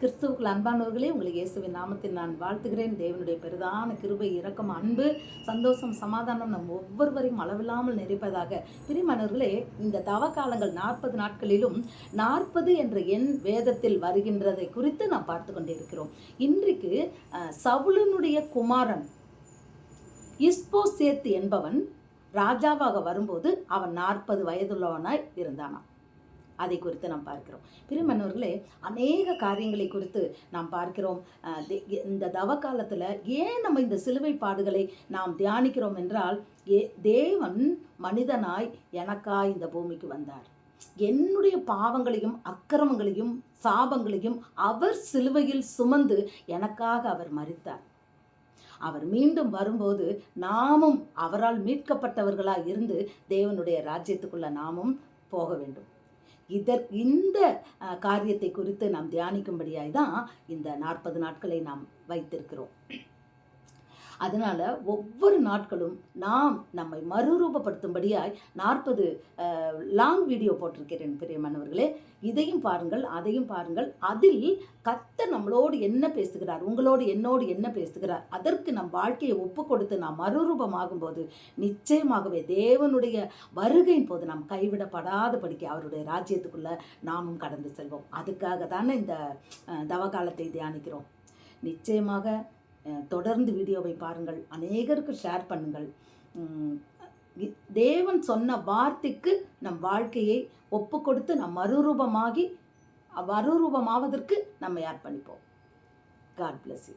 கிறிஸ்துவுக்குள் அன்பானவர்களே உங்களை இயேசுவின் நாமத்தில் நான் வாழ்த்துகிறேன். தேவனுடைய பெரிதான கிருபை இரக்கம் அன்பு சந்தோஷம் சமாதானம் நம் ஒவ்வொருவரையும் அளவில்லாமல் நிறைப்பதாக. பிரிமணர்களே இந்த தவ காலங்கள் நாற்பது நாட்களிலும் நாற்பது என்ற எண் வேதத்தில் வருகின்றதை குறித்து நாம் பார்த்து கொண்டிருக்கிறோம். இன்றைக்கு சவுலனுடைய குமாரன் இஸ்போசேத் என்பவன் ராஜாவாக வரும்போது அவன் நாற்பது வயதுள்ளவனாய் இருந்தானான் அதை குறித்து நாம் பார்க்கிறோம். பிரிமன்னவர்களே அநேக காரியங்களை குறித்து நாம் பார்க்கிறோம். இந்த தவ காலத்தில் ஏன் நம்ம இந்த சிலுவை பாடுகளை நாம் தியானிக்கிறோம் என்றால் ஏ தேவன் மனிதனாய் எனக்காய் இந்த பூமிக்கு வந்தார். என்னுடைய பாவங்களையும் அக்கிரமங்களையும் சாபங்களையும் அவர் சிலுவையில் சுமந்து எனக்காக அவர் மறித்தார் அவர் மீண்டும் வரும்போது நாமும் அவரால் மீட்கப்பட்டவர்களாக இருந்து தேவனுடைய ராஜ்யத்துக்குள்ள நாமும் போக வேண்டும். இதற் இந்த காரியத்தை குறித்து நாம் தியானிக்கும்படியாய் தான் இந்த நாற்பது நாட்களை நாம் வைத்திருக்கிறோம். அதனால ஒவ்வொரு நாட்களும் நாம் நம்மை மறுரூபப்படுத்தும்படியாய் நாற்பது லாங் வீடியோ போட்டிருக்கிறேன் பிரியமானவர்களே. இதையும் பாருங்கள் அதையும் பாருங்கள். அதில் கத்த நம்மளோடு என்ன பேசுகிறார்? உங்களோடு என்னோடு என்ன பேசுகிறார்? அதற்கு நம் வாழ்க்கையை ஒப்பு கொடுத்து நாம் மறுரூபமாகும்போது நிச்சயமாகவே தேவனுடைய வருகையின் போது நாம் கைவிடப்படாத படிக்க அவருடைய ராஜ்யத்துக்குள்ளே நாமும் கடந்து செல்வோம். அதுக்காக தானே இந்த தவகாலத்தை தியானிக்கிறோம். நிச்சயமாக தொடர்ந்து வீடியோவை பாருங்கள். அநேகருக்கு ஷேர் பண்ணுங்கள். தேவன் சொன்ன வார்த்தைக்கு நம் வாழ்க்கையை ஒப்பு கொடுத்து நம் மறுரூபமாகி மறுரூபமாவதற்கு நம்மை அர்ப்பணிப்போம். God bless you